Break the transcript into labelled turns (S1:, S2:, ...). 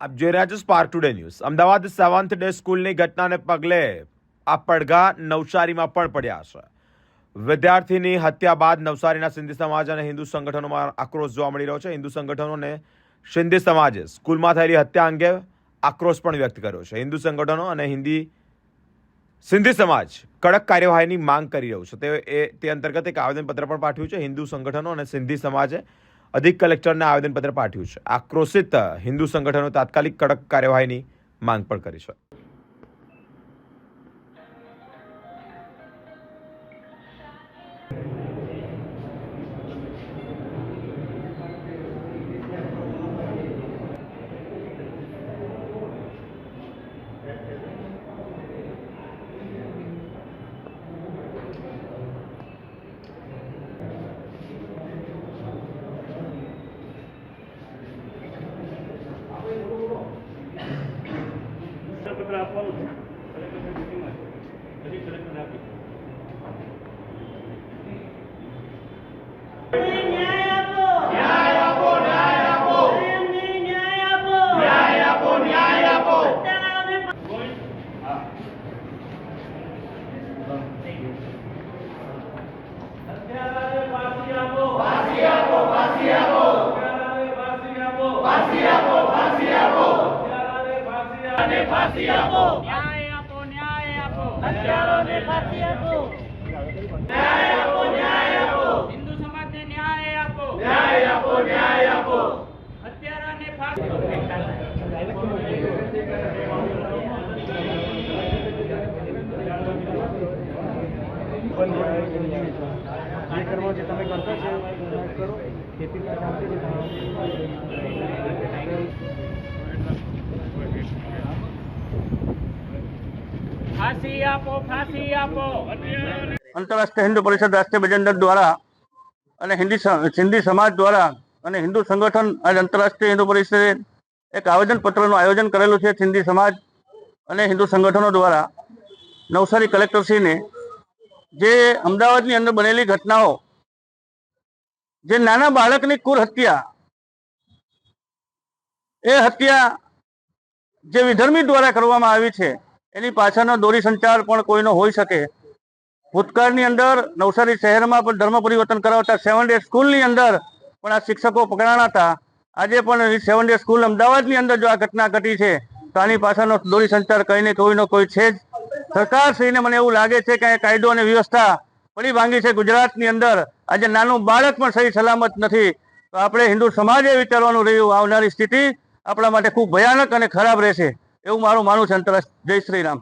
S1: આપ જોઈ રહ્યા છો Spark Today News Ahmedabad seventh day સ્કૂલની ઘટનાને પગલે આ પડઘા નવસારીમાં પણ પડ્યા છે. વિદ્યાર્થીની હત્યા બાદ નવસારીના સિંધી સમાજ અને હિન્દુ સંગઠનોમાં આક્રોશ જોવા મળી રહ્યો છે. હિન્દુ સંગઠનોને સિંધી સમાજે સ્કૂલમાં થયેલી હત્યા અંગે આક્રોશ પણ વ્યક્ત કર્યો છે. હિન્દુ સંગઠનો અને હિન્દી સિંધી સમાજ કડક કાર્યવાહીની માંગ કરી રહ્યું છે. તે તે અંતર્ગત એક આવેદનપત્ર પણ પાઠવ્યું છે. હિન્દુ સંગઠનો અને સિંધી સમાજે અધિક કલેક્ટરને આવેદનપત્ર પાઠવ્યું છે. આક્રોશિત હિન્દુ સંગઠનો તાત્કાલિક કડક કાર્યવાહીની માંગ પણ કરી છે.
S2: પત્ર આપવાનું છે કલેક્ટરની મિટિંગમાં છે હજી કલેક્ટરને આપી
S3: ન્યાય આપો ન્યાય આપો ન્યાય આપો ન્યાય આપો ન્યાય આપો ન્યાય આપો
S2: હા ફાંસી આપો ફાંસી આપો ફાંસી આપો ફાંસી આપો ફાંસી આપો ફાંસી આપો ફાંસી આપો.
S3: ન્યાય આપો ન્યાય આપો. હત્યારાને ફાંસી આપો. ન્યાય આપો ન્યાય આપો. હિન્દુ સમાજને ન્યાય આપો.
S2: ન્યાય આપો ન્યાય આપો.
S3: હત્યારાને ફાંસી
S4: જે કરવા જે તમે કરતા છે એ આંતરરાષ્ટ્રીય હિન્દુ પરિષદ રાષ્ટ્રીય બજેન્દ્ર દ્વારા અને હિન્દી સિંધી સમાજ દ્વારા અને હિન્દુ સંગઠન આજ આંતરરાષ્ટ્રીય હિન્દુ પરિષદે એક આવેદનપત્રનું આયોજન કરેલું છે સિંધી સમાજ અને હિન્દુ સંગઠનો દ્વારા. નવસારી કલેક્ટરશ્રીને જે અમદાવાદની અંદર બનેલી ઘટનાઓ, જે નાના બાળકની કુર હત્યા, એ હત્યા જે વિધર્મી દ્વારા કરવામાં આવી છે એની પાછળનો દોરી સંચાર પણ કોઈનો હોઈ શકે. ભૂતકાળની અંદર નવસારી શહેરમાં પણ ધર્મ પરિવર્તન કરાવતા સેવન ડે સ્કૂલની અંદર પણ આ શિક્ષકો પકડાણા હતા. આજે પણ સેવન ડે સ્કૂલ અમદાવાદની અંદર જો આ ઘટના ઘટી છે, તો આની પાછળનો દોરી સંચાર કહીને કોઈનો કોઈ છે જ. સરકારશ્રીને મને એવું લાગે છે કે કાયદો અને વ્યવસ્થા પડી ભાંગી છે ગુજરાતની અંદર. આજે નાનું બાળક પણ સહી સલામત નથી. તો આપણે હિન્દુ સમાજે વિચારવાનું રહ્યું, આવનારી સ્થિતિ આપણા માટે ખૂબ ભયાનક અને ખરાબ રહેશે. એવું મારું માનવું છે જય શ્રી રામ.